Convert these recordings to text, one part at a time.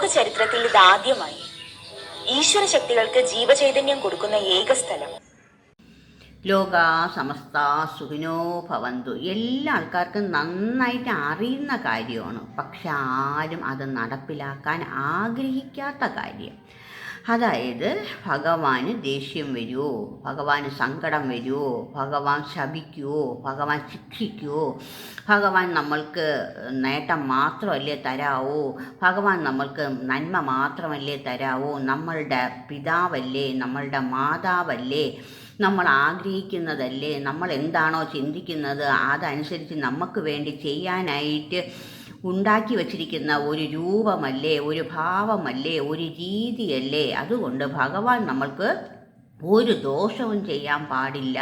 ലോക ചരിത്രത്തിൽ ഇതാദ്യമായി. ഈശ്വര ശക്തികൾക്ക് ജീവചൈതന്യം കൊടുക്കുന്ന ഏക സ്ഥലം. ലോക സമസ്ത സുഖിനോ ഭവന്തു. എല്ലാ ആൾക്കാർക്കും നന്നായിട്ട് അറിയുന്ന കാര്യമാണ്. പക്ഷെ ആരും അത് നടപ്പിലാക്കാൻ ആഗ്രഹിക്കാത്ത കാര്യം. അതായത് ഭഗവാന് ദേഷ്യം വരുമോ ഭഗവാന് സങ്കടം വരുമോ ഭഗവാൻ ശപിക്കുമോ ഭഗവാൻ ശിക്ഷിക്കുമോ ഭഗവാൻ നമ്മൾക്ക് നേട്ടം മാത്രമല്ലേ തരാവോ? ഭഗവാൻ നമ്മൾക്ക് നന്മ മാത്രമല്ലേ തരാവോ? നമ്മളുടെ പിതാവല്ലേ? നമ്മളുടെ മാതാവല്ലേ? നമ്മൾ ആഗ്രഹിക്കുന്നതല്ലേ നമ്മൾ എന്താണോ ചിന്തിക്കുന്നത് അതനുസരിച്ച് നമുക്ക് വേണ്ടി ചെയ്യാനായിട്ട് ഉണ്ടാക്കി വച്ചിരിക്കുന്ന ഒരു രൂപമല്ലേ ഒരു ഭാവമല്ലേ ഒരു രീതിയല്ലേ? അതുകൊണ്ട് ഭഗവാൻ നമ്മൾക്ക് ഒരു ദോഷവും ചെയ്യാൻ പാടില്ല.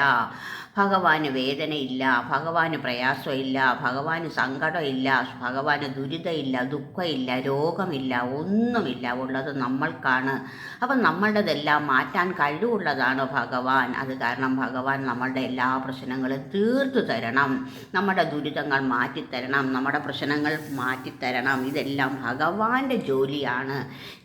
ഭഗവാന് വേദനയില്ല ഭഗവാന് പ്രയാസമില്ല ഭഗവാന് സങ്കടമില്ല ഭഗവാന് ദുരിതമില്ല ദുഃഖമില്ല രോഗമില്ല ഒന്നുമില്ല. ഉള്ളത് നമ്മൾക്കാണ്. അപ്പം നമ്മളുടെതെല്ലാം മാറ്റാൻ കഴിവുള്ളതാണ് ഭഗവാൻ. അത് കാരണം ഭഗവാൻ നമ്മളുടെ എല്ലാ പ്രശ്നങ്ങളും തീർത്തു തരണം. നമ്മുടെ ദുരിതങ്ങൾ മാറ്റിത്തരണം. നമ്മുടെ പ്രശ്നങ്ങൾ മാറ്റിത്തരണം. ഇതെല്ലാം ഭഗവാന്റെ ജോലിയാണ്.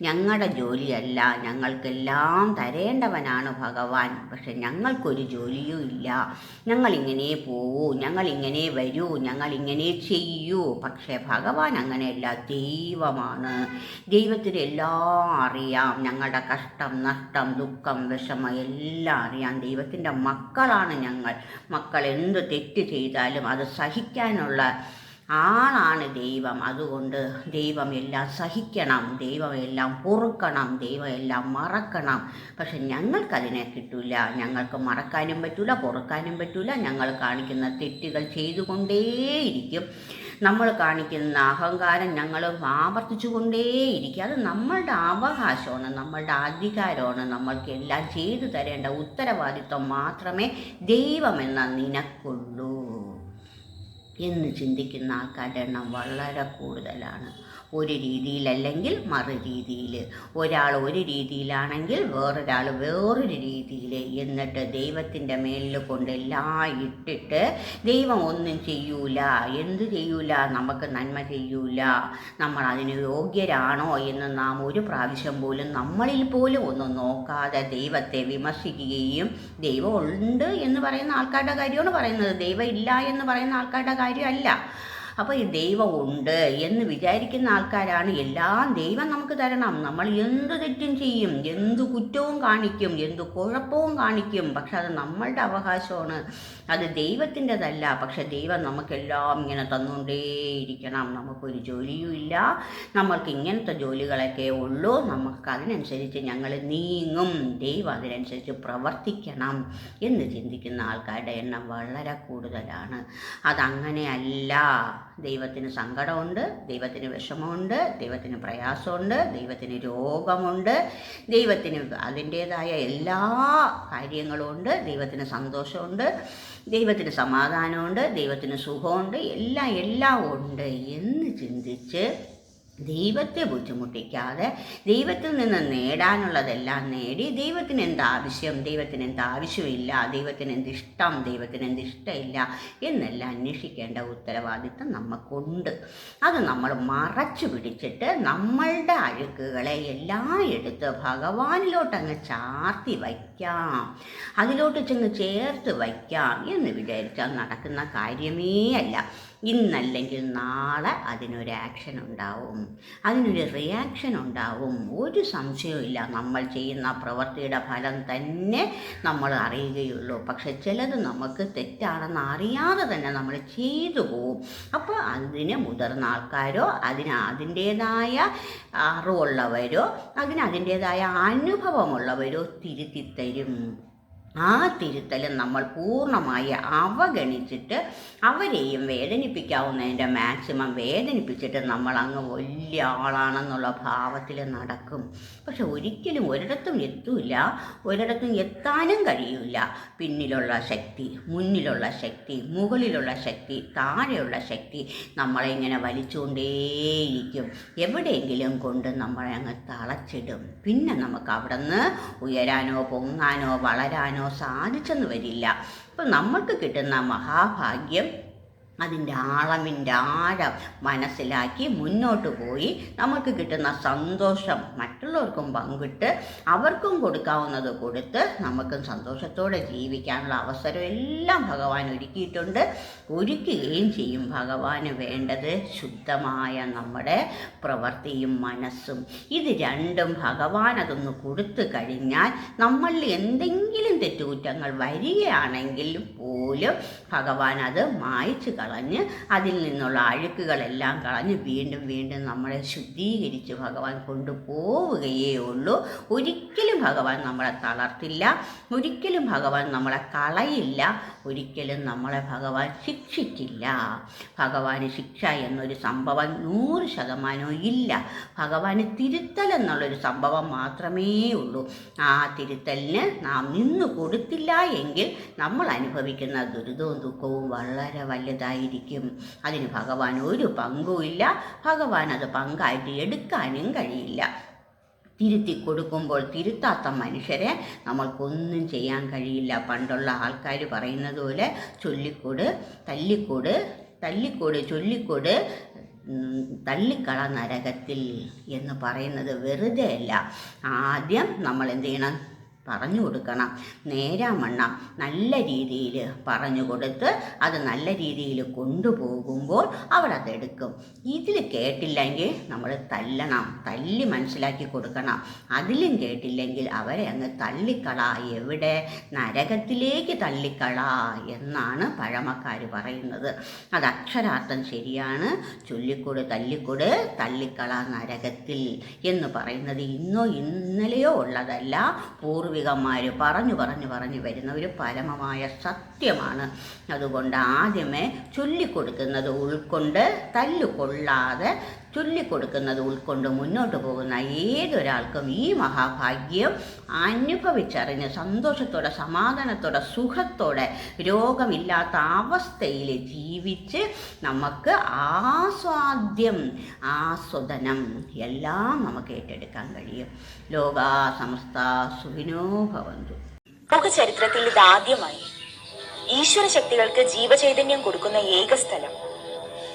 ഞങ്ങളുടെ ജോലിയല്ല. ഞങ്ങൾക്കെല്ലാം തരേണ്ടവനാണ് ഭഗവാൻ. പക്ഷെ ഞങ്ങൾക്കൊരു ജോലിയും ഇല്ല. ഞങ്ങളിങ്ങനെ പോവൂ ഞങ്ങളിങ്ങനെ വരൂ ഞങ്ങളിങ്ങനെ ചെയ്യൂ. പക്ഷേ ഭഗവാൻ അങ്ങനെയല്ല ദൈവമാണ്. ദൈവത്തിന് എല്ലാം അറിയാം. ഞങ്ങളുടെ കഷ്ടം നഷ്ടം ദുഃഖം വിഷമം എല്ലാം അറിയാം. ദൈവത്തിന്റെ മക്കളാണ് ഞങ്ങൾ. മക്കൾ എന്ത് തെറ്റ് ചെയ്താലും അത് സഹിക്കാനുള്ള ആളാണ് ദൈവം. അതുകൊണ്ട് ദൈവം എല്ലാം സഹിക്കണം ദൈവം എല്ലാം പൊറുക്കണം ദൈവം എല്ലാം മറക്കണം. പക്ഷെ ഞങ്ങൾക്കതിനെ കിട്ടില്ല ഞങ്ങൾക്ക് മറക്കാനും പറ്റില്ല പൊറുക്കാനും പറ്റില്ല ഞങ്ങൾ കാണിക്കുന്ന തെറ്റുകൾ ചെയ്തുകൊണ്ടേയിരിക്കും. നമ്മൾ കാണിക്കുന്ന അഹങ്കാരം ഞങ്ങൾ ആവർത്തിച്ചു കൊണ്ടേയിരിക്കും അത് നമ്മളുടെ അവകാശമാണ് നമ്മളുടെ അധികാരമാണ്. നമ്മൾക്ക് എല്ലാം ചെയ്തു തരേണ്ട ഉത്തരവാദിത്വം മാത്രമേ ദൈവമെന്ന നിനക്കുള്ളൂ. എന്ന് ചിന്തിക്കുന്ന ആൾക്കാരുടെ എണ്ണം വളരെ കൂടുതലാണ്. ഒരു രീതിയിലല്ലെങ്കിൽ മറു രീതിയിൽ. ഒരാൾ ഒരു രീതിയിലാണെങ്കിൽ വേറൊരാൾ വേറൊരു രീതിയിൽ. എന്നിട്ട് ദൈവത്തിന്റെ മേലിൽ കൊണ്ടെല്ലാം ഇട്ടിട്ട് ദൈവം ഒന്നും ചെയ്യൂല. എന്ത് ചെയ്യൂല? നമുക്ക് നന്മ ചെയ്യൂല. നമ്മൾ അതിന് യോഗ്യരാണോ എന്ന് നാം ഒരു പ്രാവശ്യം പോലും നമ്മളിൽ പോലും ഒന്നും നോക്കാതെ ദൈവത്തെ വിമർശിക്കുകയും ദൈവം ഉണ്ട് എന്ന് പറയുന്ന ആൾക്കാരുടെ കാര്യമാണ് പറയുന്നത്. ദൈവം ഇല്ല എന്ന് പറയുന്ന ആൾക്കാരുടെ കാര്യമല്ല. അപ്പോൾ ഈ ദൈവം ഉണ്ട് എന്ന് വിചാരിക്കുന്ന ആൾക്കാരാണ് എല്ലാം ദൈവം നമുക്ക് തരണം. നമ്മൾ എന്ത് തെറ്റും ചെയ്യും എന്ത് കുറ്റവും കാണിക്കും എന്ത് കുഴപ്പവും കാണിക്കും പക്ഷെ അത് നമ്മളുടെ അവകാശമാണ്. അത് ദൈവത്തിന്റെതല്ല. പക്ഷെ ദൈവം നമുക്കെല്ലാം ഇങ്ങനെ തന്നുകൊണ്ടേയിരിക്കണം. നമുക്കൊരു ജോലിയും ഇല്ല. നമ്മൾക്ക് ഇങ്ങനത്തെ ജോലികളൊക്കെ ഉള്ളൂ. നമുക്ക് അതിനനുസരിച്ച് ഞങ്ങൾ നീങ്ങും. ദൈവം അതിനനുസരിച്ച് പ്രവർത്തിക്കണം എന്ന് ചിന്തിക്കുന്ന ആൾക്കാരുടെ എണ്ണം വളരെ കൂടുതലാണ്. അതങ്ങനെയല്ല. ദൈവത്തിന് സങ്കടമുണ്ട് ദൈവത്തിന് വിഷമമുണ്ട് ദൈവത്തിന് പ്രയാസമുണ്ട് ദൈവത്തിന് രോഗമുണ്ട് ദൈവത്തിന് അതിന്റേതായ എല്ലാ കാര്യങ്ങളും ഉണ്ട് ദൈവത്തിന് സന്തോഷമുണ്ട് ദൈവത്തിന് സമാധാനമുണ്ട് ദൈവത്തിന് സുഖമുണ്ട് എല്ലാം എല്ലാം ഉണ്ട് എന്ന് ചിന്തിച്ച് ദൈവത്തെ ബുദ്ധിമുട്ടിക്കാതെ ദൈവത്തിൽ നിന്ന് നേടാനുള്ളതെല്ലാം നേടി ദൈവത്തിന് എന്ത് ആവശ്യം? ദൈവത്തിന് എന്ത് ആവശ്യമില്ല? ദൈവത്തിന് എന്ത് ഇഷ്ടം? ദൈവത്തിന് എന്ത് ഇഷ്ടമില്ല? എന്നെല്ലാം അന്വേഷിക്കേണ്ട ഉത്തരവാദിത്തം നമുക്കുണ്ട് അത് നമ്മൾ മറച്ചു പിടിച്ചിട്ട് നമ്മളുടെ അഴുക്കുകളെ എല്ലാം എടുത്ത് ഭഗവാനിലോട്ട് അങ്ങ് ചാർത്തി വയ്ക്കാം. അതിലോട്ട് ചെന്ന് ചേർത്ത് വയ്ക്കാം എന്ന് വിചാരിച്ചാൽ നടക്കുന്ന കാര്യമേ അല്ല ഇന്നല്ലെങ്കിൽ നാളെ അതിനൊരു ആക്ഷൻ ഉണ്ടാവും. അതിനൊരു റിയാക്ഷൻ ഉണ്ടാവും. ഒരു സംശയവുമില്ല നമ്മൾ ചെയ്യുന്ന പ്രവൃത്തിയുടെ ഫലം തന്നെ നമ്മൾ അറിയുകയുള്ളൂ. പക്ഷെ ചിലത് നമുക്ക് തെറ്റാണെന്ന് അറിയാതെ തന്നെ നമ്മൾ ചെയ്തു പോവും. അപ്പോൾ അതിന് മുതിർന്ന ആൾക്കാരോ അതിന് അതിന്റേതായ അറിവുള്ളവരോ അതിന് അതിന്റേതായ അനുഭവമുള്ളവരോ തിരുത്തിത്തരും ആ തിരുത്തൽ നമ്മൾ പൂർണമായി അവഗണിച്ചിട്ട് അവരെയും വേദനിപ്പിക്കാവുന്നതിന്റെ മാക്സിമം വേദനിപ്പിച്ചിട്ട് നമ്മൾ അങ്ങ് വലിയ ആളാണെന്നുള്ള ഭാവത്തിൽ നടക്കും. പക്ഷെ ഒരിക്കലും ഒരിടത്തും എത്തൂല ഒരിടത്തും എത്താനും കഴിയില്ല. പിന്നിലുള്ള ശക്തി മുന്നിലുള്ള ശക്തി മുകളിലുള്ള ശക്തി താഴെയുള്ള ശക്തി നമ്മളെ ഇങ്ങനെ വലിച്ചുകൊണ്ടേയിരിക്കും. എവിടെയെങ്കിലും കൊണ്ട് നമ്മളെ അങ്ങ് തളച്ചിടും. പിന്നെ നമുക്ക് അവിടെ നിന്ന് ഉയരാനോ പൊങ്ങാനോ വളരാനോ സാധിച്ചെന്ന് വരില്ല. അപ്പം നമ്മൾക്ക് കിട്ടുന്ന മഹാഭാഗ്യം അതിന്റെ ആഴമിന്റെ ആഴം മനസ്സിലാക്കി മുന്നോട്ട് പോയി നമുക്ക് കിട്ടുന്ന സന്തോഷം മറ്റുള്ളവർക്കും പങ്കിട്ട് അവർക്കും കൊടുക്കാവുന്നത് കൊടുത്ത് നമുക്കും സന്തോഷത്തോടെ ജീവിക്കാനുള്ള അവസരം എല്ലാം ഭഗവാൻ ഒരുക്കിയിട്ടുണ്ട്. ഒരുക്കുകയും ചെയ്യും ഭഗവാന് വേണ്ടത് ശുദ്ധമായ നമ്മുടെ പ്രവൃത്തിയും മനസ്സും. ഇത് രണ്ടും ഭഗവാൻ അതൊന്ന് കൊടുത്തു കഴിഞ്ഞാൽ നമ്മളിൽ എന്തെങ്കിലും തെറ്റുകുറ്റങ്ങൾ വരികയാണെങ്കിൽ പോലും ഭഗവാൻ അത് മായ്ച്ചു കളഞ്ഞ് അതിൽ നിന്നുള്ള അഴുക്കുകളെല്ലാം കളഞ്ഞ് വീണ്ടും വീണ്ടും നമ്മളെ ശുദ്ധീകരിച്ച് ഭഗവാൻ കൊണ്ടുപോവുകയേ ഉള്ളൂ. ഒരിക്കലും ഭഗവാൻ നമ്മളെ തളർത്തില്ല. ഒരിക്കലും ഭഗവാൻ നമ്മളെ കളയില്ല. ഒരിക്കലും നമ്മളെ ഭഗവാൻ ശിക്ഷിക്കില്ല ഭഗവാന് ശിക്ഷ എന്നൊരു സംഭവം നൂറ് ശതമാനവും ഇല്ല. ഭഗവാന് തിരുത്തൽ എന്നുള്ളൊരു സംഭവം മാത്രമേ ഉള്ളൂ. ആ തിരുത്തലിന് നാം നിന്നു കൊടുത്തില്ല എങ്കിൽ നമ്മൾ അനുഭവിക്കുന്ന ദുരിതവും ദുഃഖവും വളരെ വലുതായിരിക്കും അതിന് ഭഗവാൻ ഒരു പങ്കുമില്ല. ഭഗവാൻ അത് പങ്കായിട്ട് എടുക്കാനും കഴിയില്ല. തിരുത്തി കൊടുക്കുമ്പോൾ തിരുത്താത്ത മനുഷ്യരെ നമ്മൾക്കൊന്നും ചെയ്യാൻ കഴിയില്ല. പണ്ടുള്ള ആൾക്കാർ പറയുന്നത് പോലെ ചൊല്ലിക്കൊട് തല്ലിക്കൊട് തല്ലിക്കൊട് ചൊല്ലിക്കൊട് തള്ളിക്കള നരകത്തിൽ എന്ന് പറയുന്നത് വെറുതെയല്ല. ആദ്യം നമ്മൾ എന്ത് ചെയ്യണം? പറഞ്ഞു കൊടുക്കണം. നേരാമണ്ണം നല്ല രീതിയിൽ പറഞ്ഞു കൊടുത്ത് അത് നല്ല രീതിയിൽ കൊണ്ടുപോകുമ്പോൾ എടുക്കും ഇതിൽ കേട്ടില്ലെങ്കിൽ നമ്മൾ തല്ലണം. തല്ലി മനസ്സിലാക്കി കൊടുക്കണം. അതിലും കേട്ടില്ലെങ്കിൽ അവരെ അങ്ങ് തള്ളിക്കള. എവിടെ? നരകത്തിലേക്ക് തള്ളിക്കള എന്നാണ് പഴമക്കാർ പറയുന്നത്. അത് അക്ഷരാർത്ഥം ശരിയാണ്. ചൊല്ലിക്കൊട് തല്ലിക്കൊട് തള്ളിക്കള നരകത്തിൽ എന്ന് പറയുന്നത്. ഇന്നോ ഇന്നലെയോ ഉള്ളതല്ല. പൂർവികന്മാർ പറഞ്ഞു പറഞ്ഞു പറഞ്ഞു വരുന്ന ഒരു പരമമായ സത്യമാണ്. അതുകൊണ്ട് ആദ്യമേ ചൊല്ലിക്കൊടുക്കുന്നത് ഉൾക്കൊണ്ട് തല്ലുകൊള്ളാതെ ചൊല്ലിക്കൊടുക്കുന്നത് ഉൾക്കൊണ്ട് മുന്നോട്ട് പോകുന്ന ഏതൊരാൾക്കും ഈ മഹാഭാഗ്യം അനുഭവിച്ചറിഞ്ഞ് സന്തോഷത്തോടെ സമാധാനത്തോടെ സുഖത്തോടെ രോഗമില്ലാത്ത അവസ്ഥയിൽ ജീവിച്ച് നമുക്ക് ആസ്വാദ്യം ആസ്വദനം എല്ലാം നമുക്ക് ഏറ്റെടുക്കാൻ കഴിയും. ലോകാ സമസ്ത സുഖിനോ ഭവന്തു. ലോക ചരിത്രത്തിൽ ഇതാദ്യമായി ഈശ്വര ശക്തികൾക്ക് ജീവചൈതന്യം കൊടുക്കുന്ന ഏക സ്ഥലം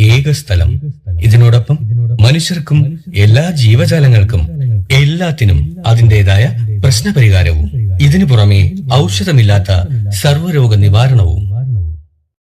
ഏക സ്ഥലം ഇതിനോടൊപ്പം മനുഷ്യർക്കും എല്ലാ ജീവജാലങ്ങൾക്കും എല്ലാത്തിനും അതിന്റെതായ പ്രശ്നപരിഹാരവും. ഇതിനു പുറമെ ഔഷധമില്ലാത്ത സർവരോഗ നിവാരണവും